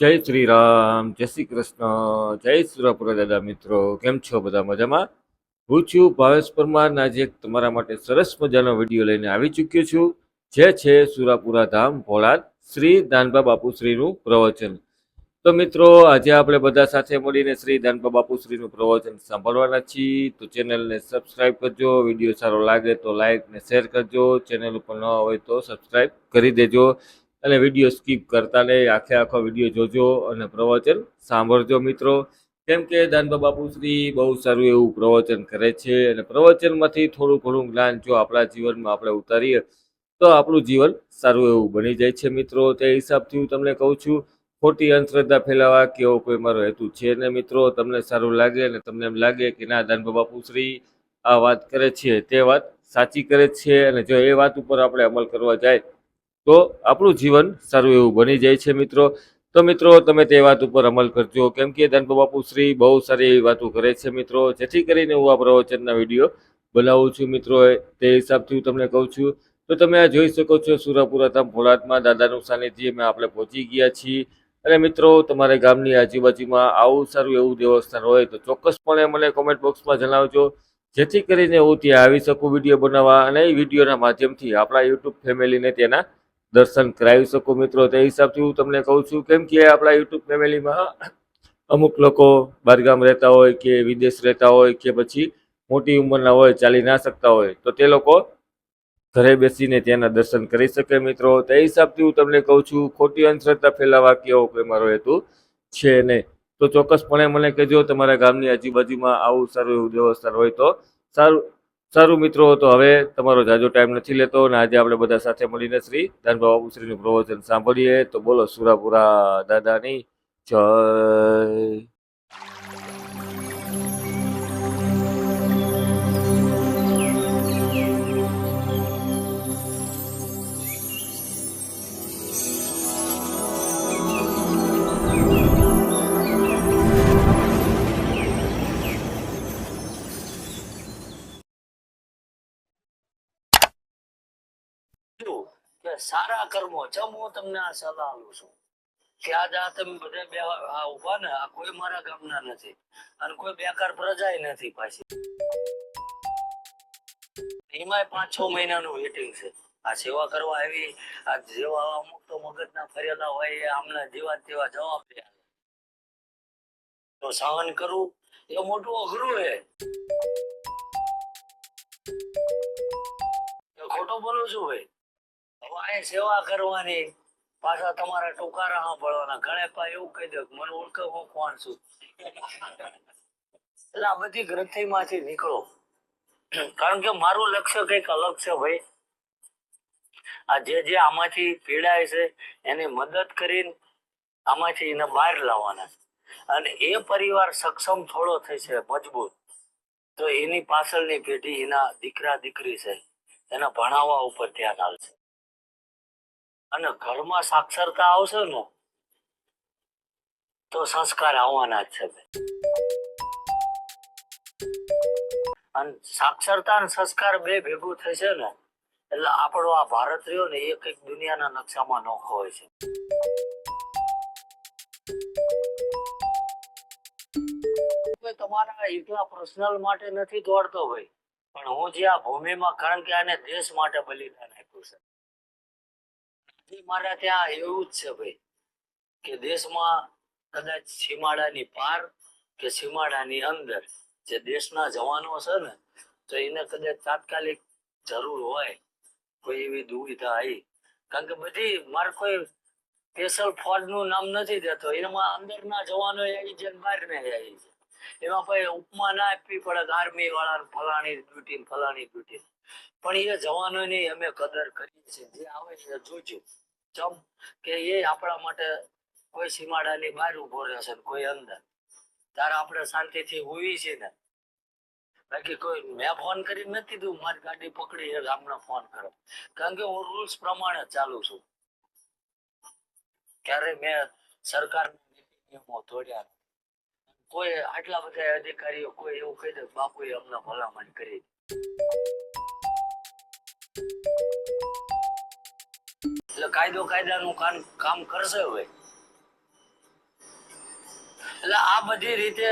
જય શ્રી રામ જય શ્રી કૃષ્ણ, જય સુરાપુરા દાદા મિત્રો, કેમ છો બધા મજામાં? હું છું ભાવેશ પરમાર આજે તમારા માટે સરસ મજાનો વીડિયો લઈને આવી ચૂક્યો છું, જે છે સુરાપુરા ધામ ભોળાદ શ્રી દાનબા બાપુશ્રીનું પ્રવચન. તો મિત્રો, આજે આપણે બધા સાથે મળીને શ્રી દાનબા બાપુશ્રીનું પ્રવચન સાંભળવાના છીએ, તો ચેનલને સબસ્ક્રાઈબ કરજો, વીડિયો સારો લાગે તો લાઈક ને શેર કરજો, ચેનલ ઉપર ન હોય તો સબસ્ક્રાઈબ કરી દેજો. અને વીડિયો સ્કીપ કરતા નહીં. આખે આખો વીડિયો જોજો અને પ્રવચન સાંભળજો મિત્રો. કેમ કે દાનબા બાપુશ્રી બહુ સારું એવું પ્રવચન કરે છે અને પ્રવચનમાંથી થોડું ઘણું જ્ઞાન જો આપણા જીવનમાં આપણે ઉતારીએ, તો આપણું જીવન સારું એવું બની જાય છે મિત્રો. તે હિસાબથી હું તમને કહું છું, ખોટી અંધશ્રદ્ધા ફેલાવા કે એવો કોઈ મારો હેતુ છે ને મિત્રો. તમને સારું લાગે અને તમને એમ લાગે કે ના દાનબા બાપુશ્રી આ વાત કરે છે, તે વાત સાચી કરે છે અને જો એ વાત ઉપર આપણે અમલ કરવા જાય તો આપણું જીવન સારું એવું બની જાય છે મિત્રો. તો મિત્રો, તમે તે વાત ઉપર અમલ કરજો. કેમ કે દાનબા બાપુ શ્રી બહુ સારી એવી વાતો કરે છે મિત્રો. જેથી કરીને હું આ પ્રવચનના વીડિયો બનાવું છું મિત્રો. તે હિસાબથી હું તમને કહું છું. તો તમે આ જોઈ શકો છો સુરાપુરા ધામ દાદાનું દાદાનું સાનિધ્યમાં આપણે પહોંચી ગયા છીએ. અને મિત્રો, તમારે ગામની આજુબાજુમાં આવું સારું એવું દેવસ્થાન હોય તો ચોક્કસપણે મને કોમેન્ટ બોક્સમાં જણાવજો. જેથી કરીને હું ત્યાં આવી શકું વીડિયો બનાવવા અને એ વિડીયોના માધ્યમથી આપણા યુટ્યુબ ફેમિલીને તેના દર્શન કરાવી શકું મિત્રો. તે હિસાબથી હું તમને કહું છું, કેમ કે આપણા યુટ્યુબ ફેમિલીમાં અમુક લોકો બહારગામ રહેતા હોય કે વિદેશ રહેતા હોય કે પછી મોટી ઉંમરના હોય, ચાલી ના શકતા હોય, તો તે લોકો ઘરે બેસીને ત્યાંના દર્શન કરી શકે મિત્રો. તે હિસાબથી હું તમને કહું છું, ખોટી અંધશ્રદ્ધા ફેલાવા કેવો કોઈ મારો હેતુ છે નહીં. તો ચોક્કસપણે મને કહેજો, તમારા ગામની આજુબાજુમાં આવું સારું એવું દેવસ્થાન હોય તો સારું સારું મિત્રો, તો હવે તમારો જાજો ટાઈમ નથી લેતો અને આજે આપણે બધા સાથે મળીને શ્રી દાનબા બાપુશ્રીનું પ્રવચન સાંભળીએ. તો બોલો સુરાપુરા દાદાની જય. કે સારા કર્મો ચમ હું તમને આ સલાહ આપું છું. કે આજ આ તમે બધા બે આ ઊભા ને, આ કોઈ મારા ગામના નથી. અને કોઈ બેકાર પ્રજા નથી પાછી. એમાં પાંચ છ મહિનાનું વેટિંગ છે. આ સેવા કરવા આવી, આ જેવા અમુક તો મગજના ફરેલા હોય આમના જેવા તેવા જવાબ તો સહન કરવું એ મોટું અઘરું ખોટો ખોટું બોલું છું ભાઈ? હવે સેવા કરવાની, પાછા તમારા ટુકારા સાંભળવાના. ઘણે પા એવું કહી દો મને ઓળખે હું કોણ છું. એટલે આ બધી ગ્રંથિમાંથી નીકળો. કારણ કે મારું લક્ષ્ય કંઈક અલગ છે ભાઈ. આ જે જે આમાંથી પીડાય છે, એની મદદ કરીને આમાંથી એને બહાર લાવવાના. અને એ પરિવાર સક્ષમ થોડો થશે મજબૂત. તો એની પાછળની પેઢી એના દીકરા દીકરી છે. એના ભણાવવા ઉપર ધ્યાન આવશે અને ઘરમાં સાક્ષરતા આવશે ને, તો સંસ્કાર આવવાના જ છે અને સાક્ષરતા અને સંસ્કાર બે ભેગું થશે ને, એટલે આપણો આ ભારત રહ્યો ને એક એક દુનિયાના નકશામાં નોખો હોય છે. તમારા એકલા પર્સનલ માટે નથી દોડતો ભાઈ, પણ હું જે આ ભૂમિમાં, કારણ કે આને દેશ માટે બલિદાન મારા ત્યાં એવું જ છે ભાઈ, કે દેશમાં કદાચ સીમાડાની પાર કે સીમાડાની અંદર જે દેશના જવાનો છે ને, તો એને કદાચ તાત્કાલિક જરૂર હોય, કોઈ એવી દુવિધા આવી કારણ કે બધી, મારે કોઈ સ્પેશિયલ ફોજનું નામ નથી દેતો. એમાં અંદરના જવાનો આવી છે ને બહાર ને આવી છે એમાં કોઈ ઉપમા ના આપવી પડે આર્મી વાળા ફલાણી ડ્યુટી ફલાણી ડ્યુટી પણ એ જવાનોની અમે કદર કરીએ છીએ. જે આવે છે જોજો. ચમ કે એ આપણા માટે કોઈ સીમાડાની બહાર ઊભો રહેશે કોઈ અંદર. ત્યારે આપણે શાંતિથી હોવી છે ને. બાકી કોઈ મેં ફોન કરી નથી કીધું મારી ગાડી પકડી ગામનો ફોન કરો કારણ કે હું રૂલ્સ પ્રમાણે ચાલુ છું. ક્યારે મેં સરકાર નિયમો તોડ્યા કોઈ આટલા બધા અધિકારીઓ કોઈ એવું કહી દે, બાપુએ અમને ભલામણ કરી. એટલે કાયદો કાયદાનું કામ કરશે હવે. એટલે આ બધી રીતે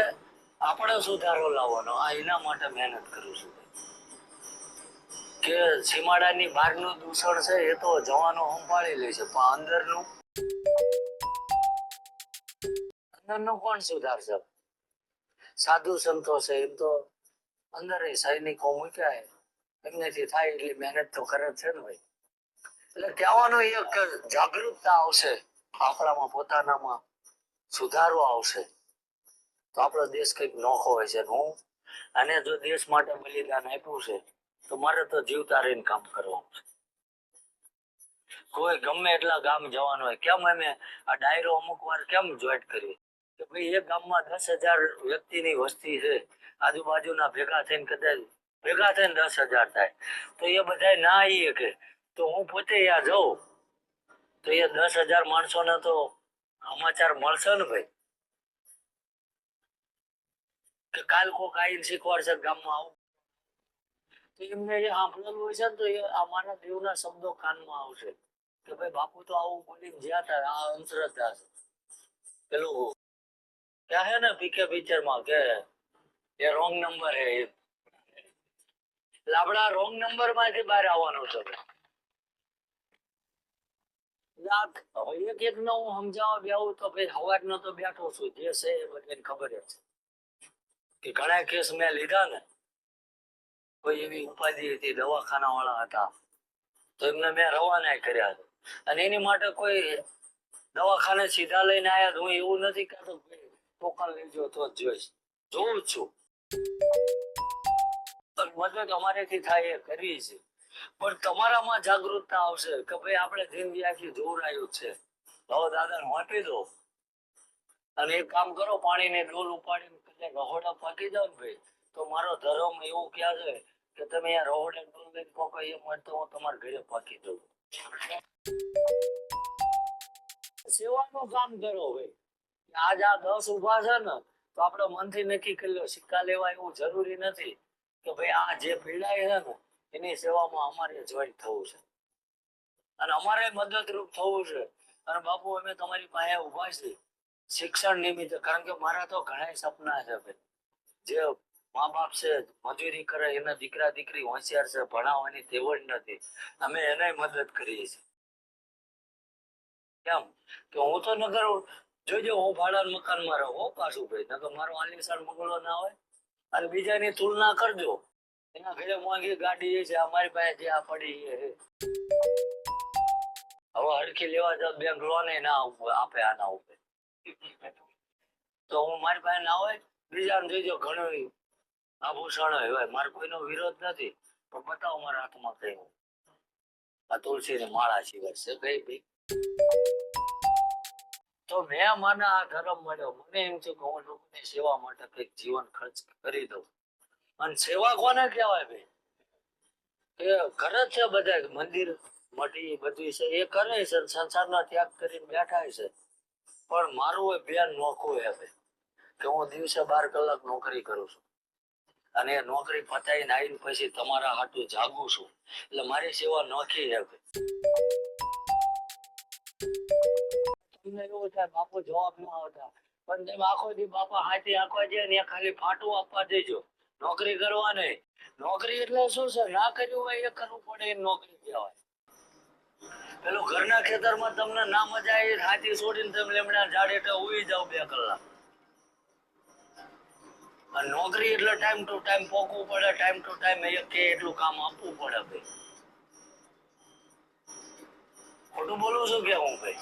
આપણે સુધારો લાવવાનો. આ એના માટે મહેનત કરું છું. કે સીમાડાની બહારનું દૂષણ છે એ તો જવાનો સંભાળી લે છે, પણ અંદરનું અંદરનું કોણ સુધારશે? સાધુ સંતો છે એમ તો અંદર સૈનિકો મૂક્યા એમનેથી થાય એટલી મહેનત તો કરે છે ને ભાઈ. એટલે કહેવાનું એક જાગૃતતા આવશે, આપણામાં પોતાનામાં સુધારો આવશે. તો આપણો દેશ કંઈક નોખો હોય છે. હું અને જો દેશ માટે બલિદાન આપ્યું છે, તો મારે તો જીવતા રહીને કામ કરવાનું છે. કોઈ ગમે એટલા ગામ જવાનું હોય, કેમ અમે આ ડાયરો અમુક વાર કેમ જોઈન્ટ કરી કે ભાઈ એક ગામમાં દસ હજાર વ્યક્તિની વસ્તી છે. આજુબાજુના ભેગા થઈને કદાચ ભેગા થઈને દસ હજાર થાય. તો એ બધા ના આવી શકે તો હું પોતે ત્યાં જાઉં. તો એ દસ હજાર માણસોને તો સમાચાર મળશે ને ભાઈ? કે કાલ કોક આવીને શીખવાડશે ગામમાં આવું. તો એમને જે સાંભળેલું હોય છે ને તો એ અમારા દેવના શબ્દો કાનમાં આવશે. કે ભાઈ બાપુ તો આવું બોલીને જ્યાં હતા, આ અંધશ્રદ્ધા છે. પેલું ક્યાં હે ને પીકે પિક્ચરમાં કે એ રોંગ નંબર હે એ. આપડા રોંગ નંબરમાંથી બહાર આવવાનું છે એક એક નો સમજાવવા બેહું તો ભાઈ હવારનો તો બેઠો છું, જે છે એ બધાને ખબર જ છે. કે ઘણા કેસ મેં લીધા ને, કોઈ એવી ઉપાધિ હતી દવાખાના વાળા હતા, તો એમને મેં રવાના કર્યા છે. અને એની માટે કોઈ દવાખાને સીધા લઈને તો હું એવું નથી કહેતો ભાઈ ટોકન લેજો તો જોઈશ. જોઉં છું. મદદ અમારેથી થાય એ કરવી છે. પણ તમારામાં જાગૃતતા આવશે કે ભાઈ આપણે જિંદગી આખી જોરાયું છે. હવે દાદાને વાંટી દો. અને એક કામ કરો, પાણીને ડોલ ઉપાડીને કદાચ રહોડા પાકી જાઓ ભાઈ, તો મારો ધર્મ એવું ક્યાં છે કે તમે આ રહોડા ડોલ લઈને પોકો, એ મળતો હું તમારા ઘરે પાકી દઉં. સેવાનું કામ કરો ભાઈ. આજ આ દસ ઊભા છે ને, તો આપણે મનથી નક્કી કરી લો, સિક્કા લેવા એવું જરૂરી નથી કે ભાઈ આ જે પીડાય છે ને એની સેવામાં અમારે જોઈન્ટ થવું છે. અને અમારે મદદરૂપ થવું છે. અને બાપુ, અમે તમારી પાસે ઊભા છીએ. શિક્ષણ નિમિત્તે, કારણ કે મારા તો ઘણા સપના છે ભાઈ. જે મા બાપ છે, મજૂરી કરે, એના દીકરા, દીકરી હોશિયાર છે, ભણાવવાની તેવડ નથી. અમે એને મદદ કરીએ છીએ. કેમ? કે હું તો નગર જોજો હું ભાડા મકાનમાં રહું પાછું ભાઈ. નગર મારો આલિશાન બંગલો ના હોય. અને બીજાની તુલના કરજો. એના ઘરે મોંઘી ગાડી છે, અમારી પાસે જે આ પડી હવે હરખી લેવા જાવ બેંક લોન ના આપે આના ઉપર તો હું મારી પાસે ના હોય, બીજાને જોઈજો ઘણું આભૂષણ હોય. મારે કોઈનો વિરોધ નથી, પણ બતાવો મારા હાથમાં કઈ આ તુલસી ની માળા સિવાય છે કઈ ભાઈ તો મેં મને આ ધર્મ મળ્યો. મને એમ છે કે હું લોકોની સેવા માટે કંઈક જીવન ખર્ચ કરી દઉં. અને સેવા કોને કહેવાય ભાઈ? એ જ છે બધા, મંદિર મઢી બધી છે. એ કરે છે સંસારના ત્યાગ કરીને બેઠા છે. પણ મારું એ બેન નોખું હે કે હું દિવસે બાર કલાક નોકરી કરું છું. અને એ નોકરી પતાવીને આવીને પછી તમારા હાટું જાગું છું. એટલે મારી સેવા નોખી હે તમને એવું થાય, બાપુ જવાબ ન આવતા. પણ તમે આખો દી બાપા હાથી આખો જાય ને ખાલી ફાટું આપવા દેજો. નોકરી કરવા નોકરી એટલે શું છે? ના કર્યું હોય એ કરવું પડે, એ નોકરી કહેવાય. પેલું ઘરના ખેતરમાં તમને ના મજા આવી હાથી છોડીને તમે લેમડા ઝાડ એટલે ઉઈ જાવ બે કલાક. નોકરી એટલે ટાઈમ ટુ ટાઈમ પોકવું પડે ટાઈમ ટુ ટાઈમ કે એટલું કામ આપવું પડે ભાઈ. ખોટું બોલું છું કે હું ભાઈ?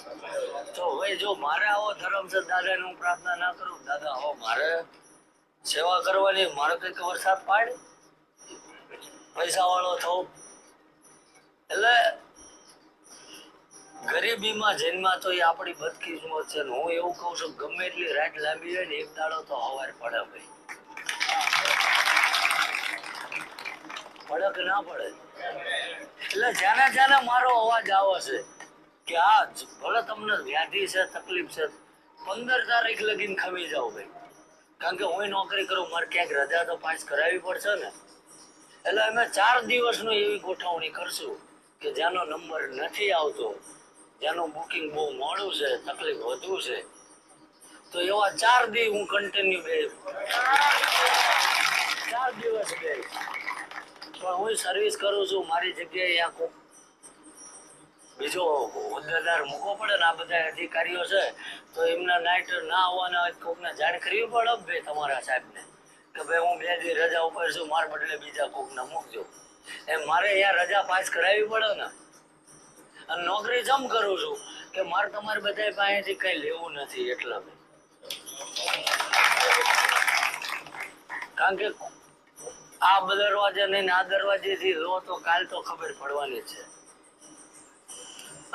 તો ભાઈ જો મારે આવો ધર્મ છે દાદા હું પ્રાર્થના ના કરું, દાદા આવો મારે. સેવા કરવાની, મારે કંઈક વરસાદ પાડે? પૈસા વાળો થવું એટલે ગરીબીમાં જન્મા તો એ આપણી બદકિસ્મત છે ને હું એવું કહું છું, ગમે એટલી રાત લાંબી હોય ને એક દાડો તો હવાર પડે ભાઈ. પડક ના પડે. એટલે જ્યાંને જ્યાંને મારો અવાજ આવે છે કે આ ભલે તમને વ્યાધિ છે, તકલીફ છે, પંદર તારીખ લગીને ખમી જાવ ભાઈ. કારણ કે હું નોકરી કરું, મારે ક્યાંક રજા તો પાસ કરાવવી પડશે ને. એટલે અમે ચાર દિવસનો એવી ગોઠવણી કરશું કે જેનો નંબર નથી આવતો, જેનું બુકિંગ બહુ મોડું છે, તકલીફ વધુ છે. તો એવા ચાર દી હું કન્ટિન્યુ બે ચાર દિવસ બે. પણ હું સર્વિસ કરું છું, મારી જગ્યાએ કોક બીજો હોદ્દેદાર મૂકવો પડે ને આ બધા અધિકારીઓ છે, તો એમના નાઇટ ના આવવાના કોકને જાણ કરવી પડે ભાઈ તમારા સાહેબને? કે ભાઈ હું બે દી રજા ઉપર છું, મારા બદલે બીજા કોકને મૂકજો. એમ મારે અહીંયા રજા પાસ કરાવવી પડે ને. અને નોકરી જમ કરું છું? કે મારે તમારે બધા પાસેથી કંઈ લેવું નથી એટલા ભાઈ કારણ કે આ દરવાજે નહીં આ દરવાજેથી લો તો કાલ તો ખબર પડવાની છે.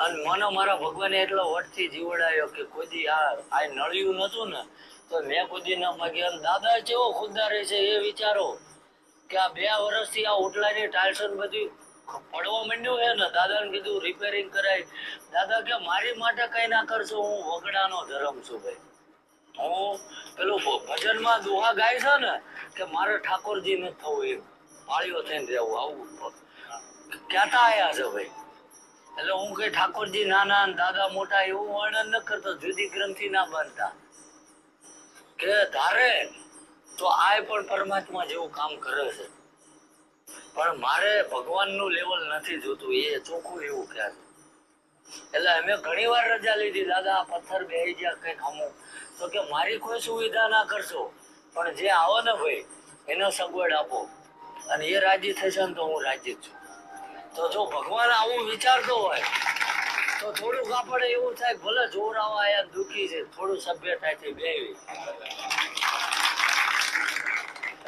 અને મને મારા ભગવાને એટલો વટથી જીવડાયો કે કોઈ આ આ નળિયું નતું ને, તો મેં કોઈ ના માગી. અને દાદા કેવો ખુદદારે છે એ વિચારો કે આ બે વર્ષથી આ ઓટલાની ટાઇલ્સન બધી પડવા માંડ્યું છે ને, દાદાને કીધું રિપેરિંગ કરાય. દાદા કે મારી માટે કઈ ના કરશો, હું વગડાનો ધર્મ છું ભાઈ. હું પેલું ભજનમાં દુહા ગાય છે ને, કે મારે ઠાકોરજી ને થવું એમ. પાળીઓ થઈને રહેવું, આવું. કહેતા આયા છે ભાઈ? એટલે હું કઈ ઠાકોરજી નાના દાદા મોટા એવું વર્ણન ન કરતો, જુદી ગ્રંથિ ના બાંધતા કે ધારે તો આય પણ પરમાત્મા જેવું કામ કરે છે. પણ મારે ભગવાનનું લેવલ નથી જોતું, એ ચોખ્ખું એવું કહે છે. એટલે અમે ઘણી વાર રજા લીધી, દાદા, આ પથ્થર બેહી ગયા કંઈક અમુક. તો કે, મારી કોઈ સુવિધા ના કરશો, પણ જે આવો ને ભાઈ, એનો સગવડ આપો. અને એ રાજી થશે ને તો હું રાજી છું. તો જો ભગવાન આવું વિચારતો હોય, તો થોડુંક આપણે એવું થાય, ભલે જોર આવા આયા દુખી છે, થોડું સભ્યતાથી બેવી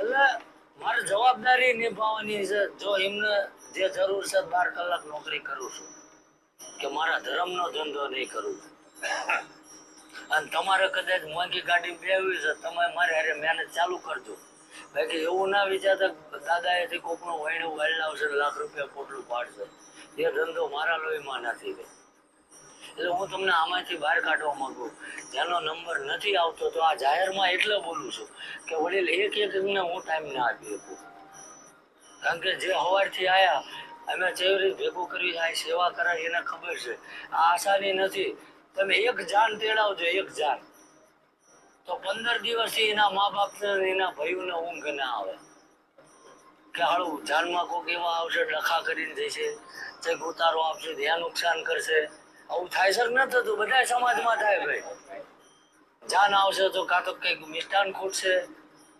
એટલે મારે જવાબદારી નિભાવવાની છે, જો એમને જે જરૂર છે, બાર કલાક નોકરી કરું છું. કે મારા ધર્મનો ધંધો નહીં કરું. અને તમારે કદાચ મોંઘી ગાડી બેવી છે તમે મારે હારે મહેનત ચાલુ કરજો. બાકી એવું ના વિચારતા દાદાએથી કોકનું વૈણું વાળલાવશે લાવશે લાખ રૂપિયા પોટલું પાડશે. એ ધંધો મારા લોહીમાં નથી ભાઈ એટલે હું તમને આમાંથી બહાર કાઢવા માંગુ. જેનો નંબર નથી આવતો તો આ જાહેરમાં એટલે બોલું છું કે વડીલ, એક એક એમને હું ટાઈમ ના આપી શકું. કારણ કે જે સવારથી આયા, અમે જેવી રીતે ભેગું કરી આ સેવા કરાય એને ખબર છે. આ આસાની નથી. તમે એક જાન તેડાવજો, એક જાન. તો પંદર દિવસથી એના મા બાપ એના ભાઈઓને ઊંઘ ના આવે. કે હાળું જાનમાં કોક એવા આવશે, ડખા કરીને જશે ચેક ઉતારો આપશે ધ્યાન નુકસાન કરશે. આવું થાય સર ન થતું? બધા સમાજમાં થાય ભાઈ. જાન આવશે તો કાં તો કંઈક મિષ્ટાન ખૂટશે.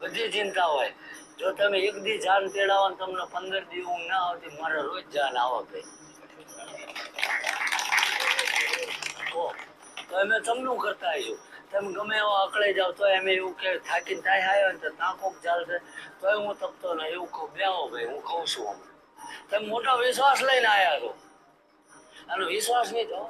બધી ચિંતા હોય. જો તમે એક દી જાન તેડાવો તમને પંદર દી ઊંઘ ના આવતી, મારે રોજ જાન આવે ભાઈ. તો અમે તમનું કરતા આવીશું તમે ગમે એવો અકળાઈ જાવ તો એમ એવું કે થાકીને થાય આવ્યો ને તો ત્યાં ચાલશે તો હું તપતો ને એવું કહું. બેહો ભાઈ, હું કહું છું આમ. તમે મોટો વિશ્વાસ લઈને આવ્યા છો. અને વિશ્વાસ નહીં તો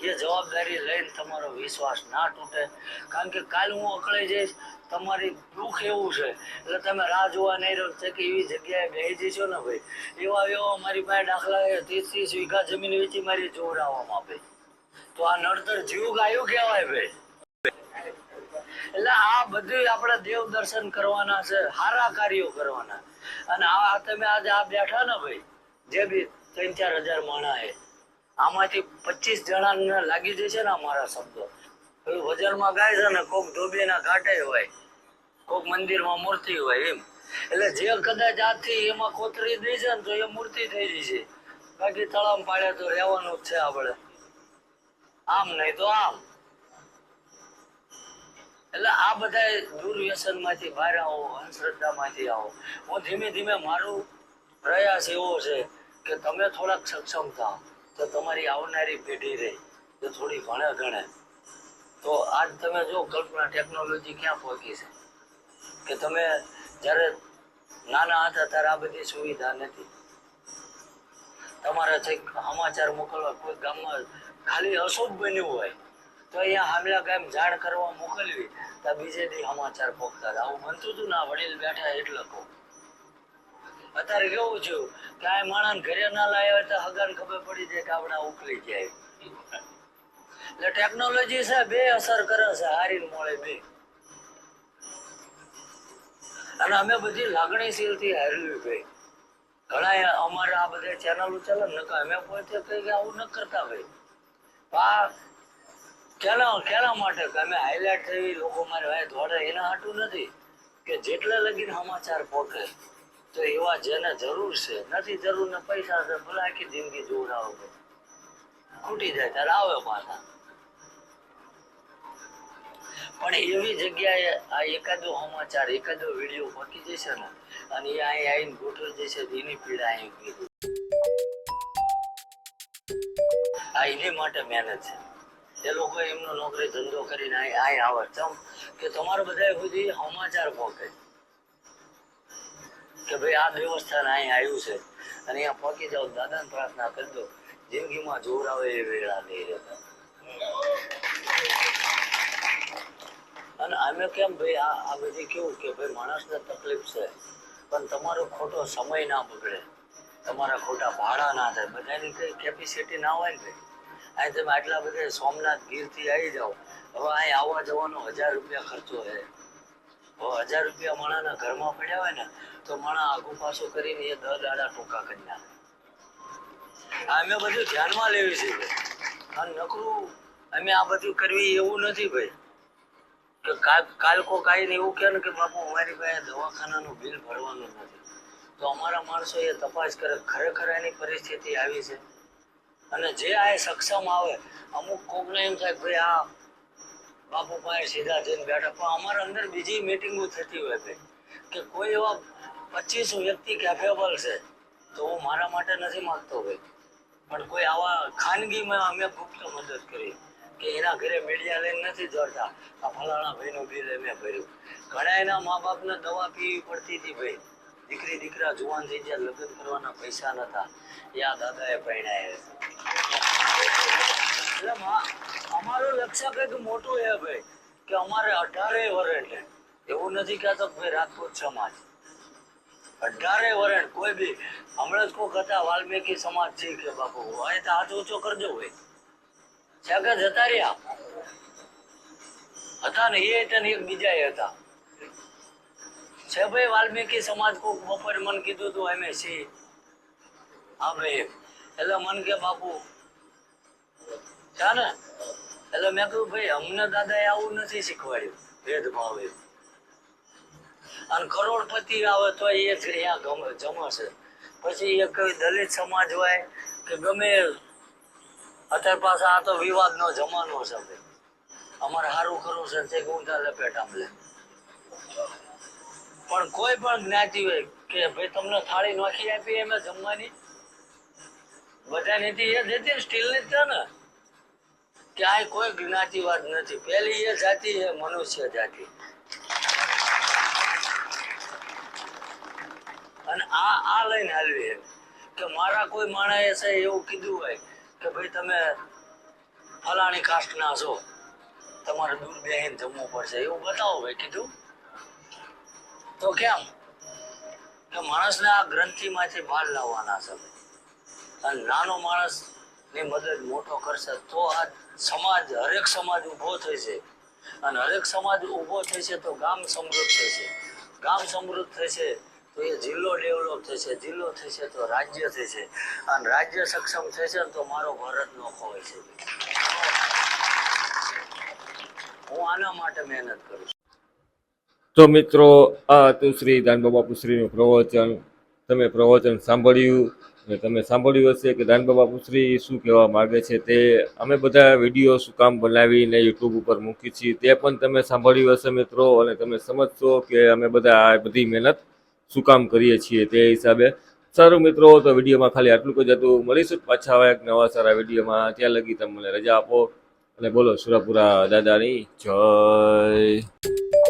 એ જવાબદારી લઈને તમારો વિશ્વાસ ના તૂટે. કારણ કે કાલ હું અકળાઈ જઈશ, તમારી દુઃખ એવું છે. એટલે તમે રાહ જોવા નહીં રહો છે કે એવી જગ્યાએ બેસી જશો ને ભાઈ? એવા એવા મારી પાસે દાખલા ત્રીસ ત્રીસ વીઘા જમીન વેચી મારી જોર આવવામાં આપે. તો આ નડતર જીવ ગાયું કહેવાય ભાઈ. એટલે આ બધું આપણે દેવ દર્શન કરવાના છે, સારા કાર્યો કરવાના. અને આ તમે આજે આ બેઠા ને ભાઈ, જે બી ત્રણ ચાર હજાર માણા એ આમાંથી પચીસ જણા લાગી જશે ને અમારા શબ્દો. પેલું ભજનમાં ગાય છે ને, કોક ધોબીના ઘાટે હોય, કોક મંદિરમાં મૂર્તિ હોય એમ. એટલે જે કદાચ આથી એમાં કોતરી દઈ છે ને તો એ મૂર્તિ થઈ જશે. બાકી તળામ પાડે તો રહેવાનું જ છે આપણે. આમ નહીં તો આમ. એટલે આ બધા દુર્વ્યસનમાંથી બહાર આવો અંધશ્રદ્ધા માંથી આવો. હું ધીમે ધીમે મારો પ્રયાસ એવો છે કે તમે થોડાક સક્ષમ થાવ, તો તમારી આવનારી પેઢી રહે તો થોડી ભણે ગણે. તો આજ તમે જો કલ્પના ટેકનોલોજી ક્યાં પહોંચી છે? કે તમે જ્યારે નાના હતા ત્યારે આ બધી સુવિધા નથી. તમારે સમાચાર મોકલવા કોઈ ગામમાં ખાલી અશુભ બન્યું હોય. તો અહીંયા હામલા કાયમ જાણ કરવા મોકલવી. તો બીજે દી સમાચાર પોખતા. આવું બનતું હતું ના વડીલ બેઠા એટલે કહું. અત્યારે કેવું છું કે આ માણસ ઘરે ના લાવ્યા તો હગાને ખબર પડી જાય કે આપણા ઉકલી જાય. એટલે ટેકનોલોજી છે, બે અસર કરે છે હારી મોડે બે. અને અમે બધી લાગણીશીલથી હારવી ભાઈ ઘણા અમારે આ બધા ચેનલો ચાલે ને નકર અમે પોતે કઈ આવું ન કરતા ભાઈ આ કેના કેના માટે તમે હાઇલાઇટ થઈ લોકો મારે વાય દોડે, એના હાટું નથી કે જેટલા લગીન સમાચાર પહોંચે તો એવા જેને જરૂર છે, નથી જરૂર ને પૈસા છે, ભલે આખી જિંદગી જોવડાવો ખૂટી જાય, ત્યારે આવે પાછા. પણ એવી જગ્યાએ આ એકાદો સમાચાર, એકાદો વીડિયો પકી જશે ને, અને એ અહીં આવીને ગોઠવી જશે, એની પીડા અહીં કીધી આ એની માટે મહેનત છે. એ લોકો એમનો નોકરી ધંધો કરીને અહીં આવે. ચમ કે તમારે બધા સુધી સમાચાર પહોંચે. કે ભાઈ આ દેવસ્થાન અહીં આવ્યું છે. અને અહીંયા પહોંચી જાઓ, દાદાને પ્રાર્થના કરી દો. જિંદગીમાં જોર આવે એ વેળા નહીં રહેતા. અને અમે કેમ ભાઈ આ આ બધી કેવું કે ભાઈ માણસને તકલીફ છે. પણ તમારો ખોટો સમય ના બગડે. તમારા ખોટા ભાડા ના થાય, બધાની કઈ કેપેસિટી ના હોય ને ભાઈ? અહીં તમે આટલા બધા સોમનાથ ગીરથી આવી જાઓ. હવે અહીં આવવા જવાનો હજાર રૂપિયા ખર્ચો છે. હવે હજાર રૂપિયા માણાના ઘરમાં પડ્યા હોય ને, તો માણા આગુ પાછું કરીને એ દર દાડા ટૂંકા કરી નાખે. અમે બધું ધ્યાનમાં લેવી છે ભાઈ. અને નકરું અમે આ બધું કરવી એવું નથી ભાઈ. કે કાલ કાલકો કાંઈ એવું કહે ને કે, બાપુ, અમારી પાસે દવાખાનાનું બિલ ભરવાનું નથી. તો અમારા માણસો એ તપાસ કરે, ખરેખર એની પરિસ્થિતિ આવી છે. અને જે આ સક્ષમ આવે, અમુક કોકને એમ થાય ભાઈ આ બાપુ પાસે સીધા જઈને બેઠા. પણ અમારા અંદર બીજી મિટિંગો થતી હોય ભાઈ, કે કોઈ એવા પચીસ વ્યક્તિ કેપેબલ છે, તો હું મારા માટે નથી માગતો ભાઈ. પણ કોઈ આવા ખાનગીમાં અમે ગુપ્ત મદદ કરી, કે એના ઘરે મીડિયા લઈને નથી દોડતા આ ફલાણા ભાઈનું બિલ અમે ભર્યું. ઘણા એના મા બાપને દવા પીવી પડતી હતી ભાઈ. દીકરી, દીકરા જુવાન થઈ ગયા, લગ્ન કરવાના પૈસા નતા. યા દાદાએ પરણાયા. અમારું લક્ષ્ય કંઈક મોટું છે ભાઈ, કે અમારે અઢારે વરણે એવું નથી કહેતો ભાઈ રાજપૂત સમાજ. અઢારે વરણ કોઈ બી. હમણાં જ કોઈ હતા, વાલ્મીકી સમાજ છે કે બાપુ. હવે તો હાથ ઊંચો કરજો ભાઈ. કે જતા રહ્યા. હતા ને એ હતા ને એક બીજા હતા. છે ભાઈ વાલ્મીકી સમાજ કોક બપોરે મને કીધું તું એમ સી હા ભાઈ એટલે મન કે, બાપુ ને એટલે મેં કહ્યું ભાઈ, અમને દાદાએ આવું નથી શીખવાડ્યું. ભેદભાવ અને કરોડપતિ આવે તો એ જ અહીંયા જમશે. પછી એ કઈ દલિત સમાજ હોય કે ગમે, અત્યારે પાછા આ તો વિવાદનો જમાનો છે ભાઈ અમારે સારું કરવું છે તે ઊંધા લપેટ આમ લે. પણ કોઈ પણ જ્ઞાતિ હોય કે ભાઈ તમને થાળી નાખી આપી એમાં જમવાની. બધાની એ જતી સ્ટીલની જ છે ને ક્યાંય કોઈ જ્ઞાતિવાદ નથી. પેલી એ જાતિ, એ મનુષ્ય જાતિ. અને આ આ લઈને હાલવી કે મારા કોઈ માણસે એવું કીધું હોય કે ભાઈ તમે ફલાણી કાસ્ટના છો. તમારે દૂર બેહીને જમવું પડશે. એવું બતાવો ભાઈ, કીધું? તો કેમ? કે માણસને આ ગ્રંથિમાંથી બહાર લાવવાના છે અને નાનો માણસની મદદ મોટો કરશે તો આ સમાજ, હરેક સમાજ ઊભો થશે અને હરેક સમાજ ઊભો થશે તો ગામ સમૃદ્ધ થશે ગામ સમૃદ્ધ થશે તો એ જિલ્લો ડેવલપ થશે જિલ્લો થશે તો રાજ્ય થશે અને રાજ્ય સક્ષમ થશે તો મારો ભારત નોખો હોય છે હું આના માટે મહેનત કરું છું. તો મિત્રો, આ હતું શ્રી દાનબાબા પુશ્રીનું પ્રવચન. તમે પ્રવચન સાંભળ્યું અને તમે સાંભળ્યું હશે કે દાનબાબા પુશ્રી શું કહેવા માગે છે તે અમે બધા વીડિયો શું કામ બનાવીને યુટ્યુબ ઉપર મૂકી છીએ તે પણ તમે સાંભળ્યું હશે મિત્રો અને તમે સમજશો કે અમે બધા આ બધી મહેનત શું કામ કરીએ છીએ તે હિસાબે. સારું મિત્રો, તો વિડીયોમાં ખાલી આટલું જ હતું. મળીશું પાછા હવે એક નવા સારા વિડીયોમાં. ત્યાં લગી તમે મને રજા આપો અને બોલો સુરાપુરા દાદાની જય.